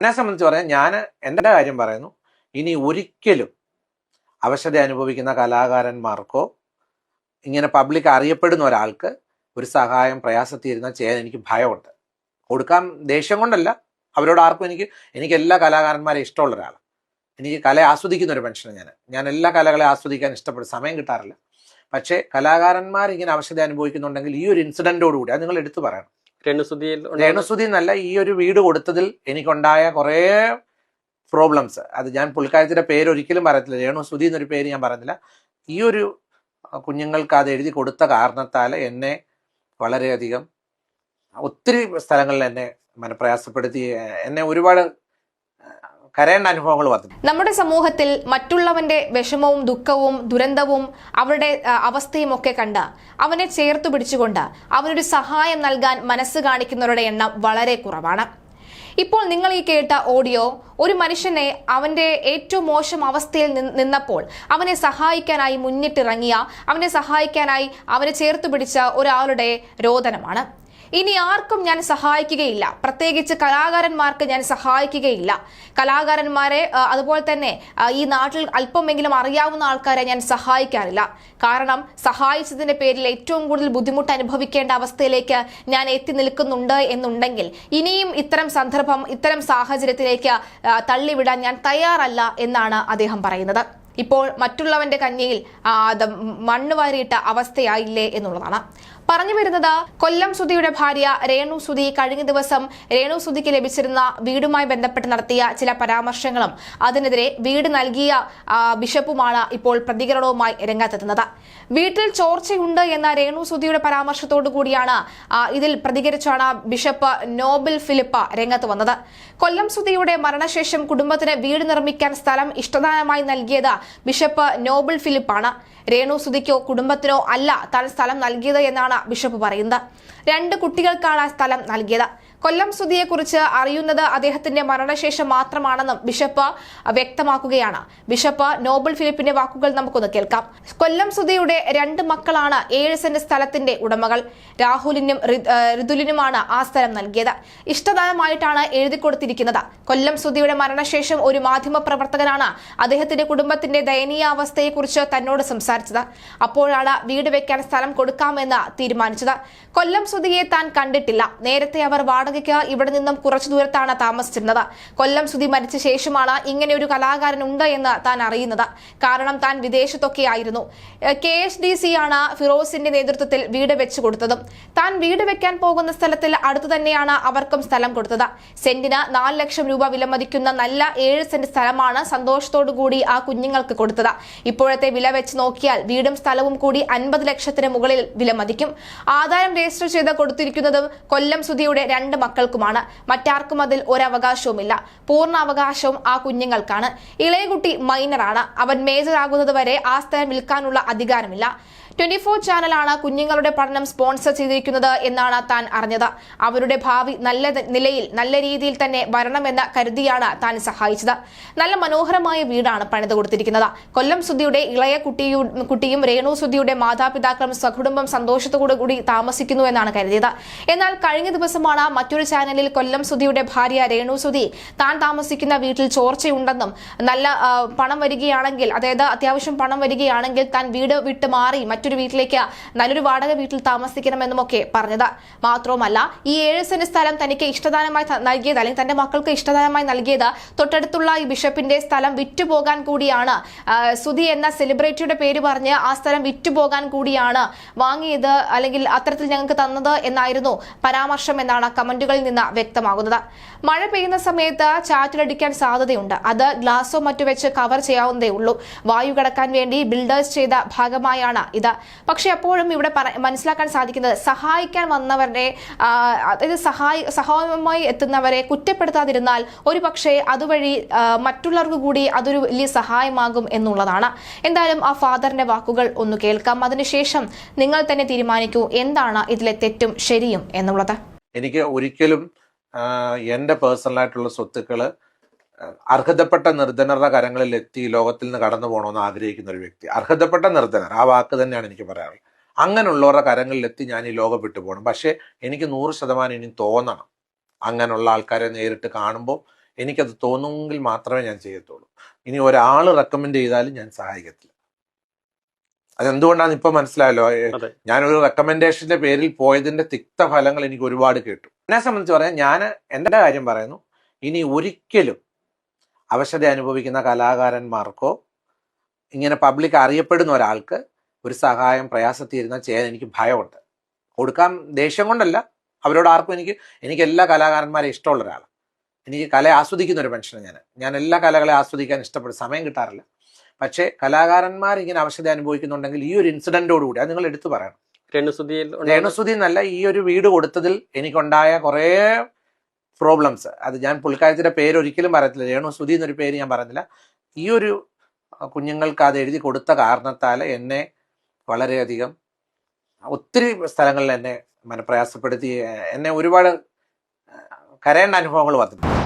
എന്നെ സംബന്ധിച്ച് പറയാൻ ഞാൻ എന്റെ കാര്യം പറയുന്നു. ഇനി ഒരിക്കലും അവശത അനുഭവിക്കുന്ന കലാകാരന്മാർക്കോ ഇങ്ങനെ പബ്ലിക് അറിയപ്പെടുന്ന ഒരാൾക്ക് ഒരു സഹായം പ്രയാസത്തിരുന്നാൽ ചെയ്യാൻ എനിക്ക് ഭയമുണ്ട്. കൊടുക്കാൻ ദേഷ്യം കൊണ്ടല്ല. അവരോട് ആർക്കും എനിക്ക് എനിക്ക് എല്ലാ കലാകാരന്മാരെ ഇഷ്ടമുള്ള ഒരാളാണ്. എനിക്ക് കല ആസ്വദിക്കുന്ന ഒരു മനുഷ്യനാണ് ഞാൻ ഞാൻ എല്ലാ കലകളെ ആസ്വദിക്കാൻ ഇഷ്ടപ്പെടും. സമയം കിട്ടാറില്ല. പക്ഷേ കലാകാരന്മാർ ഇങ്ങനെ അവശത അനുഭവിക്കുന്നുണ്ടെങ്കിൽ ഈ ഒരു ഇൻസിഡന്റോടുകൂടി അത് നിങ്ങൾ എടുത്തു പറയണം. രേണുസുതിയിൽ രേണുസുതി എന്നല്ല ഈ ഒരു വീട് കൊടുത്തതിൽ എനിക്കുണ്ടായ കുറേ പ്രോബ്ലംസ് അത് ഞാൻ പുള്ളിക്കാരത്തിന്റെ പേര് ഒരിക്കലും പറയത്തില്ല. രേണുസുതി എന്നൊരു പേര് ഞാൻ പറയുന്നില്ല ഈ ഒരു കുഞ്ഞുങ്ങൾക്ക് അത് എഴുതി കൊടുത്ത കാരണത്താൽ എന്നെ വളരെയധികം ഒത്തിരി സ്ഥലങ്ങളിൽ എന്നെ മനപ്രയാസപ്പെടുത്തി. എന്നെ ഒരുപാട് കരയേണ്ട അനുഭവങ്ങൾ വന്നു. നമ്മുടെ സമൂഹത്തിൽ മറ്റുള്ളവന്റെ വിഷമവും ദുഃഖവും ദുരന്തവും അവരുടെ അവസ്ഥയും ഒക്കെ കണ്ട് അവനെ ചേർത്തു പിടിച്ചുകൊണ്ട് അവനൊരു സഹായം നൽകാൻ മനസ്സ് കാണിക്കുന്നവരുടെ എണ്ണം വളരെ കുറവാണ്. ഇപ്പോൾ നിങ്ങൾ ഈ കേട്ട ഓഡിയോ ഒരു മനുഷ്യനെ അവന്റെ ഏറ്റവും മോശം അവസ്ഥയിൽ നിന്നപ്പോൾ അവനെ സഹായിക്കാനായി മുന്നിട്ടിറങ്ങിയ അവനെ സഹായിക്കാനായി അവനെ ചേർത്ത് പിടിച്ച ഒരാളുടെ രോദനമാണ്. ഇനി ആർക്കും ഞാൻ സഹായിക്കുകയില്ല. പ്രത്യേകിച്ച് കലാകാരന്മാർക്ക് ഞാൻ സഹായിക്കുകയില്ല. കലാകാരന്മാരെ അതുപോലെ തന്നെ ഈ നാട്ടിൽ അല്പമെങ്കിലും അറിയാവുന്ന ആൾക്കാരെ ഞാൻ സഹായിക്കാറില്ല. കാരണം സഹായിച്ചതിന്റെ പേരിൽ ഏറ്റവും കൂടുതൽ ബുദ്ധിമുട്ട് അനുഭവിക്കേണ്ട അവസ്ഥയിലേക്ക് ഞാൻ എത്തി നിൽക്കുന്നുണ്ട് എന്നുണ്ടെങ്കിൽ ഇനിയും ഇത്തരം സന്ദർഭം ഇത്തരം സാഹചര്യത്തിലേക്ക് തള്ളിവിടാൻ ഞാൻ തയ്യാറല്ല എന്നാണ് അദ്ദേഹം പറയുന്നത്. ഇപ്പോൾ മറ്റുള്ളവന്റെ കഞ്ഞിയിൽ മണ്ണ് വാരിയിട്ട അവസ്ഥയായില്ലേ എന്നുള്ളതാണ്. പറഞ്ഞു വരുന്നത് കൊല്ലം സുധിയുടെ ഭാര്യ രേണു സുധി കഴിഞ്ഞ ദിവസം രേണു സുധിക്ക് ലഭിച്ചിരുന്ന വീടുമായി ബന്ധപ്പെട്ട് നടത്തിയ ചില പരാമർശങ്ങളും അതിനെതിരെ വീട് നൽകിയ ബിഷപ്പുമാണ് ഇപ്പോൾ പ്രതികരണവുമായി രംഗത്തെത്തുന്നത്. വീട്ടിൽ ചോർച്ചയുണ്ട് എന്ന രേണു സുധിയുടെ പരാമർശത്തോടു കൂടിയാണ് ഇതിൽ പ്രതികരിച്ചാണ് ബിഷപ്പ് നോബിൽ ഫിലിപ്പ രംഗത്ത് വന്നത്. കൊല്ലം സുധിയുടെ മരണശേഷം കുടുംബത്തിന് വീട് നിർമ്മിക്കാൻ സ്ഥലം ഇഷ്ടദാനമായി നൽകിയത് ബിഷപ്പ് നോബിൾ ഫിലിപ്പാണ്. രേണു സുധിക്കോ കുടുംബത്തിനോ അല്ല താൻ സ്ഥലം നൽകിയത് എന്നാണ് ബിഷപ്പ് പറയുന്നത്. രണ്ട് കുട്ടികൾക്കാണ് സ്ഥലം നൽകിയത്. കൊല്ലം സുധിയെക്കുറിച്ച് അറിയുന്നത് അദ്ദേഹത്തിന്റെ മരണശേഷം മാത്രമാണെന്നും ബിഷപ്പ് വ്യക്തമാക്കുകയാണ്. ബിഷപ്പ് നോബൽ ഫിലിപ്പിന്റെ വാക്കുകൾ നമുക്കൊന്ന് കേൾക്കാം. കൊല്ലം സുധിയുടെ രണ്ട് മക്കളാണ് ഏഴ് സെന്റ് സ്ഥലത്തിന്റെ ഉടമകൾ. രാഹുലിനും ഋതുലിനുമാണ് ആ സ്ഥലം നൽകിയത്. ഇഷ്ടദാനമായിട്ടാണ് എഴുതി കൊടുത്തിരിക്കുന്നത്. കൊല്ലം സുധിയുടെ മരണശേഷം ഒരു മാധ്യമ പ്രവർത്തകനാണ് അദ്ദേഹത്തിന്റെ കുടുംബത്തിന്റെ ദയനീയ അവസ്ഥയെക്കുറിച്ച് തന്നോട് സംസാരിച്ചത്. അപ്പോഴാണ് വീട് വെക്കാൻ സ്ഥലം കൊടുക്കാമെന്ന് തീരുമാനിച്ചത്. കൊല്ലം സുധിയെ താൻ കണ്ടിട്ടില്ല. നേരത്തെ അവർ വാടകയ്ക്ക് ഇവിടെ നിന്നും കുറച്ചു ദൂരത്താണ് താമസിച്ചിരുന്നത്. കൊല്ലം സുധി മരിച്ച ശേഷമാണ് ഇങ്ങനെ ഒരു കലാകാരൻ ഉണ്ട് എന്ന് താൻ അറിയുന്നത്. കാരണം താൻ വിദേശത്തൊക്കെ ആയിരുന്നു. കെ എച്ച് ഡി സി ആണ് ഫിറോസിന്റെ നേതൃത്വത്തിൽ വീട് വെച്ചു കൊടുത്തതും. താൻ വീട് വെക്കാൻ പോകുന്ന സ്ഥലത്തിൽ അടുത്തു തന്നെയാണ് അവർക്കും സ്ഥലം കൊടുത്തത്. സെന്റിന് നാല് ലക്ഷം രൂപ വിലമതിക്കുന്ന നല്ല ഏഴ് സെന്റ് സ്ഥലമാണ് സന്തോഷത്തോടു കൂടി ആ കുഞ്ഞുങ്ങൾക്ക് കൊടുത്തത്. ഇപ്പോഴത്തെ വില വെച്ച് നോക്കിയാൽ വീടും സ്ഥലവും കൂടി അൻപത് ലക്ഷത്തിന് മുകളിൽ വിലമതിക്കും. ആധാരം രജിസ്റ്റർ ചെയ്ത് കൊടുത്തിരിക്കുന്നതും കൊല്ലം സുധിയുടെ രണ്ട് മക്കൾക്കുമാണ്. മറ്റാർക്കും അതിൽ ഒരവകാശവുമില്ല. പൂർണ അവകാശവും ആ കുഞ്ഞുങ്ങൾക്കാണ്. ഇളയകുട്ടി മൈനറാണ് അവൻ മേജർ ആകുന്നത് വരെ ആ സ്ഥലം വിൽക്കാനുള്ള അധികാരമില്ല. ട്വന്റി ഫോർ ചാനലാണ് കുഞ്ഞുങ്ങളുടെ പഠനം സ്പോൺസർ ചെയ്തിരിക്കുന്നത് എന്നാണ് താൻ അറിഞ്ഞത്. അവരുടെ ഭാവി നല്ല നിലയിൽ നല്ല രീതിയിൽ തന്നെ വരണമെന്ന് കരുതിയാണ് താൻ സഹായിച്ചത്. നല്ല മനോഹരമായ വീടാണ് പണിത് കൊടുത്തിരിക്കുന്നത്. കൊല്ലം സുധിയുടെ ഇളയ കുട്ടിയും രേണു സുധിയുടെ മാതാപിതാക്കളും സകുടുംബം സന്തോഷത്തോടു കൂടി താമസിക്കുന്നു എന്നാണ് കരുതിയത്. എന്നാൽ കഴിഞ്ഞ ദിവസമാണ് മറ്റൊരു ചാനലിൽ കൊല്ലം സുധിയുടെ ഭാര്യ രേണു സുധി താൻ താമസിക്കുന്ന വീട്ടിൽ ചോർച്ചയുണ്ടെന്നും നല്ല പണം വരികയാണെങ്കിൽ അതായത് അത്യാവശ്യം പണം വരികയാണെങ്കിൽ താൻ വീട് വിട്ട് മാറി മറ്റൊരു വീട്ടിലേക്ക് നല്ലൊരു വാടക വീട്ടിൽ താമസിക്കണമെന്നുമൊക്കെ പറഞ്ഞത്. മാത്രവുമല്ല ഈ ഏഴ് സെന്റ് സ്ഥലം തനിക്ക് ഇഷ്ടദാനമായി നൽകിയത് അല്ലെങ്കിൽ തന്റെ മക്കൾക്ക് ഇഷ്ടദാനമായി നൽകിയത് തൊട്ടടുത്തുള്ള ഈ ബിഷപ്പിന്റെ സ്ഥലം വിറ്റുപോകാൻ കൂടിയാണ്. സുധി എന്ന സെലിബ്രിറ്റിയുടെ പേര് പറഞ്ഞ് ആ സ്ഥലം വിറ്റുപോകാൻ കൂടിയാണ് വാങ്ങിയത് അല്ലെങ്കിൽ അത്തരത്തിൽ ഞങ്ങൾക്ക് തന്നത് എന്നായിരുന്നു പരാമർശം എന്നാണ് കമന്റുകളിൽ നിന്ന് വ്യക്തമാകുന്നത്. മഴ പെയ്യുന്ന സമയത്ത് ചാറ്റിലടിക്കാൻ സാധ്യതയുണ്ട്. അത് ഗ്ലാസോ മറ്റു വെച്ച് കവർ ചെയ്യാവുന്നതേ ഉള്ളൂ. വായു കടക്കാൻ വേണ്ടി ബിൽഡേഴ്സ് ചെയ്ത ഭാഗമായാണ് ഇത്. പക്ഷെ അപ്പോഴും ഇവിടെ മനസ്സിലാക്കാൻ സാധിക്കുന്നത് സഹായിക്കാൻ വന്നവരുടെ അതായത് സഹായി സഹായമായി എത്തുന്നവരെ കുറ്റപ്പെടുത്താതിരുന്നാൽ ഒരു പക്ഷേ അതുവഴി മറ്റുള്ളവർക്ക് കൂടി അതൊരു വലിയ സഹായമാകും എന്നുള്ളതാണ്. എന്തായാലും ആ ഫാദറിന്റെ വാക്കുകൾ ഒന്ന് കേൾക്കാം. അതിനുശേഷം നിങ്ങൾ തന്നെ തീരുമാനിക്കൂ എന്താണ് ഇതിലെ തെറ്റും ശരിയും എന്നുള്ളത്. എനിക്ക് ഒരിക്കലും എന്റെ പേഴ്സണലായിട്ടുള്ള സ്വത്തുക്കൾ അർഹതപ്പെട്ട നിർധനരുടെ കരങ്ങളിൽ എത്തി ലോകത്തിൽ നിന്ന് കടന്നു പോകണമെന്ന് ആഗ്രഹിക്കുന്ന ഒരു വ്യക്തി. അർഹതപ്പെട്ട നിർധനർ ആ വാക്ക് തന്നെയാണ് എനിക്ക് പറയാറുള്ളത് അങ്ങനെയുള്ളവരുടെ കരങ്ങളിൽ എത്തി ഞാൻ ഈ ലോകം വിട്ടു പോകണം പക്ഷേ എനിക്ക് നൂറ് ശതമാനം ഇനി തോന്നണം. അങ്ങനെയുള്ള ആൾക്കാരെ നേരിട്ട് കാണുമ്പോൾ എനിക്കത് തോന്നുമെങ്കിൽ മാത്രമേ ഞാൻ ചെയ്യത്തുള്ളൂ. ഇനി ഒരാൾ റെക്കമെൻഡ് ചെയ്താലും ഞാൻ സഹായിക്കത്തില്ല. അതെന്തുകൊണ്ടാണ് ഇപ്പൊ മനസ്സിലായല്ലോ. ഞാനൊരു റെക്കമെൻഡേഷന്റെ പേരിൽ പോയതിന്റെ തിക്ത ഫലങ്ങൾ എനിക്ക് ഒരുപാട് കേട്ടു. എന്നെ സംബന്ധിച്ച് പറയാൻ ഞാൻ എന്റെ കാര്യം പറയുന്നു. ഇനി ഒരിക്കലും അവശത അനുഭവിക്കുന്ന കലാകാരന്മാർക്കോ ഇങ്ങനെ പബ്ലിക് അറിയപ്പെടുന്ന ഒരാൾക്ക് ഒരു സഹായം പ്രയാസത്തിരുന്നാൽ ചെയ്യാൻ എനിക്ക് ഭയമുണ്ട്. കൊടുക്കാൻ ദേഷ്യം കൊണ്ടല്ല. അവരോട് ആർക്കും എനിക്ക് എനിക്ക് എല്ലാ കലാകാരന്മാരെ ഇഷ്ടമുള്ള ഒരാളാണ്. എനിക്ക് കലയെ ആസ്വദിക്കുന്ന ഒരു മനുഷ്യനാണ് ഞാൻ. ഞാൻ എല്ലാ കലകളെ ആസ്വദിക്കാൻ ഇഷ്ടപ്പെടും. സമയം കിട്ടാറില്ല. പക്ഷേ കലാകാരന്മാർ ഇങ്ങനെ അവശത അനുഭവിക്കുന്നുണ്ടെങ്കിൽ ഈ ഒരു ഇൻസിഡന്റോടുകൂടി അത് നിങ്ങൾ എടുത്തു പറയണം. രേണുസുതിയിൽ രേണുസുതി എന്നല്ല ഈ ഒരു വീട് കൊടുത്തതിൽ എനിക്കുണ്ടായ കുറേ പ്രോബ്ലംസ് അത് ഞാൻ പുൽക്കാലത്തിന്റെ പേര് ഒരിക്കലും പറയത്തില്ല. രേണുസുതി എന്നൊരു പേര് ഞാൻ പറയുന്നില്ല ഈ ഒരു കുഞ്ഞുങ്ങൾക്ക് അത് എഴുതി കൊടുത്ത കാരണത്താൽ എന്നെ വളരെയധികം ഒത്തിരി സ്ഥലങ്ങളിൽ എന്നെ മനപ്രയാസപ്പെടുത്തി. എന്നെ ഒരുപാട് കരയേണ്ട അനുഭവങ്ങൾ വന്നിട്ടുണ്ട്.